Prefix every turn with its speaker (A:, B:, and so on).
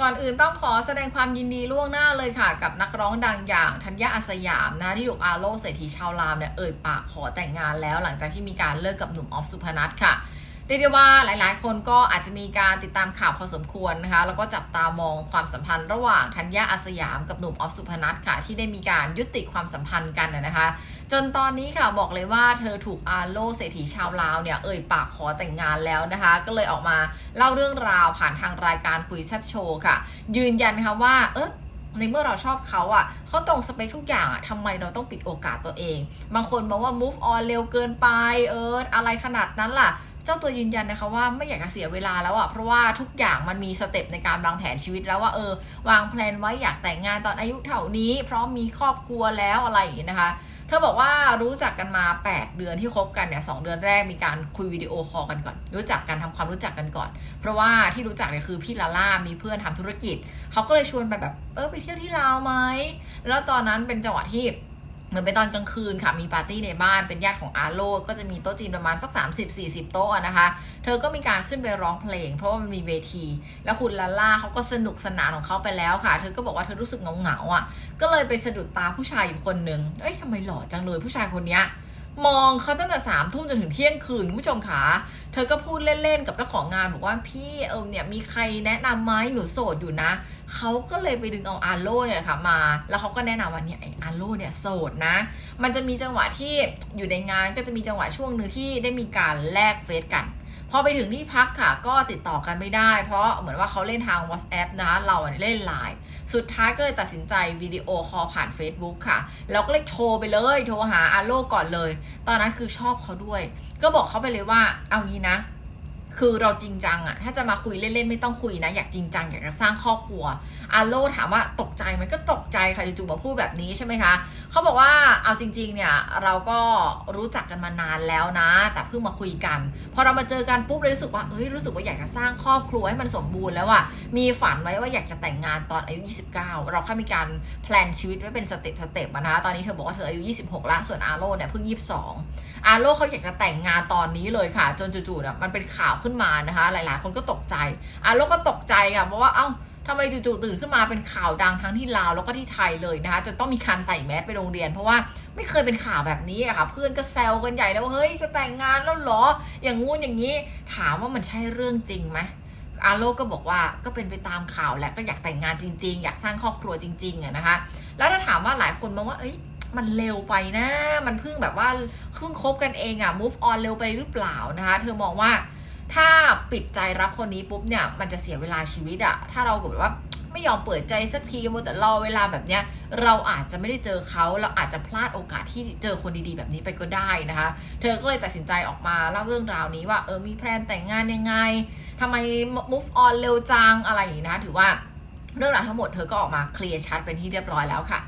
A: ก่อนอื่นต้องขอแสดงความยินดีล่วงหน้าเลยค่ะ กับนักร้องดังอย่างธัญญาอาสยามนะที่ถูกอาโลเศรษฐีชาวลาวเนี่ยเอ่ยปากขอแต่งงานแล้วหลังจากที่มีการเลิกกับหนุ่มออฟสุพนัทค่ะ เรียกได้ว่าหลายๆ คนก็อาจจะมีการติดตามข่าวพอสมควรนะคะ แล้วก็จับตามองความสัมพันธ์ระหว่างธัญญาอาสยามกับหนุ่มออฟสุพนัทค่ะ ที่ได้มีการยุติความสัมพันธ์กันนะนะคะ จนตอนนี้ค่ะบอกเลยว่าเธอถูกอาโลเศรษฐีชาวลาวเนี่ยเอ่ยปากขอแต่งงานแล้วนะคะ ก็เลยออกมาเล่าเรื่องราวผ่านทางรายการคุยแซบโชว์ค่ะ ยืนยันค่ะว่าเออในเมื่อเราชอบเขาอะเขาตรงสเปคทุกอย่างอะทำไมเราต้องปิดโอกาสตัวเอง บางคนบอกว่า move on เร็วเกินไปเอออะไรขนาดนั้นล่ะ เจ้าตัวยืนยันนะคะว่าไม่อยากจะเสียเวลาแล้วอะเพราะว่าทุกอย่างมันมีสเต็ปในการวางแผนชีวิตแล้วว่าเออ วางแผนไว้อยากแต่งงานตอนอายุเท่านี้ เพร้อมมีครอบครัวแล้วอะไรอย่างนี้นะคะเธอบอกว่ารู้จักกันมา 8 เดือนที่คบกันเนี่ยสเดือนแรกมีการคุยวิดีโอคอลกันก่อน รู้จักกันทำความรู้จักกันก่อน เพราะว่าที่รู้จักเนี่ยคือพี่ลาล่ามีเพื่อนทำธุรกิจเขาก็เลยชวนไปแบบเออไปเที่ยวที่ลาวไหมแล้วตอนนั้นเป็นจังหวะที่ เหมือนเป็นตอนกลางคืนค่ะ มีปาร์ตี้ในบ้านเป็นญาติของอาโลก็จะมีโต๊ะจีนประมาณสัก 30-40 โต๊ะนะคะ เธอก็มีการขึ้นไปร้องเพลง เพราะว่ามันมีเวที แล้วคุณลาล่าเขาก็สนุกสนานของเขาไปแล้วค่ะ เธอก็บอกว่าเธอรู้สึกเหงาๆอะ ก็เลยไปสะดุดตาผู้ชายอยู่คนหนึ่งเอ้ยทำไมหล่อจังเลยผู้ชายคนเนี้ย มองเขาตั้งแต่สามทุ่มจนถึงเที่ยงคืนคุณผู้ชมขาเธอก็พูดเล่นๆกับเจ้าของงานบอกว่าพี่เออเนี่ยมีใครแนะนำไหมหนูโสดอยู่นะเขาก็เลยไปดึงเอาอาโลเนี่ยค่ะมา แล้วเขาก็แนะนำว่าเนี่ยไออาโลเนี่ยโสดนะ มันจะมีจังหวะที่อยู่ในงานก็จะมีจังหวะช่วงหนึ่งที่ได้มีการแลกเฟซกัน พอไปถึงที่พักค่ะ ก็ติดต่อกันไม่ได้ เพราะเหมือนว่าเขาเล่นทาง WhatsApp นะเราเล่นไลน์สุดท้ายก็เลยตัดสินใจวิดีโอคอลผ่าน Facebook ค่ะ เราก็เลยโทรไปเลย โทรหาอาโลก่อนเลย ตอนนั้นคือชอบเขาด้วย ก็บอกเขาไปเลยว่าเอางี้นะ คือเราจริงจังอะถ้าจะมาคุยเล่นๆ ไม่ต้องคุยนะ อยากจริงจัง อยากจะสร้างครอบครัวอาโลถามว่าตกใจไหมก็ตกใจค่ะจู่ๆมาพูดแบบนี้ใช่ไหมคะเขาบอกว่าเอาจริง ๆ เนี่ยเราก็รู้จักกันมานานแล้วนะ แต่เพิ่งมาคุยกัน พอเรามาเจอกันปุ๊บเลยรู้สึกว่าเอ้ยรู้สึกว่าอยากจะสร้างครอบครัวให้มันสมบูรณ์แล้วอะมีฝันไว้ว่าอยากจะแต่งงานตอนอายุ 29 เราแค่มีการแพลนชีวิตไว้เป็นสเต็ปสเต็ปนะคะตอนนี้เธอบอกว่าเธออายุ 26แล้วส่วนอาโลเนี่ยเพิ่ง 22อาโลเขาอยากจะแต่งงานตอนนี้เลยค่ะ จนจู่ๆเนี่ยมันเป็นข่าวขึ้นมานะคะ หลายๆ คนก็ตกใจอาโลก็ตกใจค่ะเพราะว่าเอ้าทำไมจู่ๆตื่นขึ้นมาเป็นข่าวดังทั้งที่ลาวแล้วก็ที่ไทยเลยนะคะจนต้องมีการใส่แมสไปโรงเรียน เพราะว่าไม่เคยเป็นข่าวแบบนี้อะค่ะ เพื่อนก็แซวกันใหญ่แล้วเฮ้ยจะแต่งงานแล้วเหรอ อย่างงู้นอย่างนี้ ถามว่ามันใช่เรื่องจริงไหมอาโลก็บอกว่าก็เป็นไปตามข่าวแหละก็อยากแต่งงานจริง ๆ อยากสร้างครอบครัวจริงๆอะนะคะ แล้วถ้าถามว่าหลายคนมองว่าเอ้ยมันเร็วไปนะ มันเพิ่งแบบว่าเพิ่งคบกันเองอะ move on เร็วไปหรือเปล่านะคะ เธอมองว่า ถ้าปิดใจรับคนนี้ปุ๊บเนี่ยมันจะเสียเวลาชีวิตอะถ้าเราแบบว่าไม่ยอมเปิดใจสักทีมัวแต่รอเวลาแบบเนี้ยเราอาจจะไม่ได้เจอเขาเราอาจจะพลาดโอกาสที่เจอคนดีๆแบบนี้ไปก็ได้นะคะ เธอก็เลยตัดสินใจออกมาเล่าเรื่องราวนี้ว่าเออมีแพลนแต่งงานยังไงทำไม move on เร็วจังอะไรอย่างนี้นะคะถือว่าเรื่องราวทั้งหมดเธอก็ออกมาเคลียร์ชัดเป็นที่เรียบร้อยแล้วค่ะ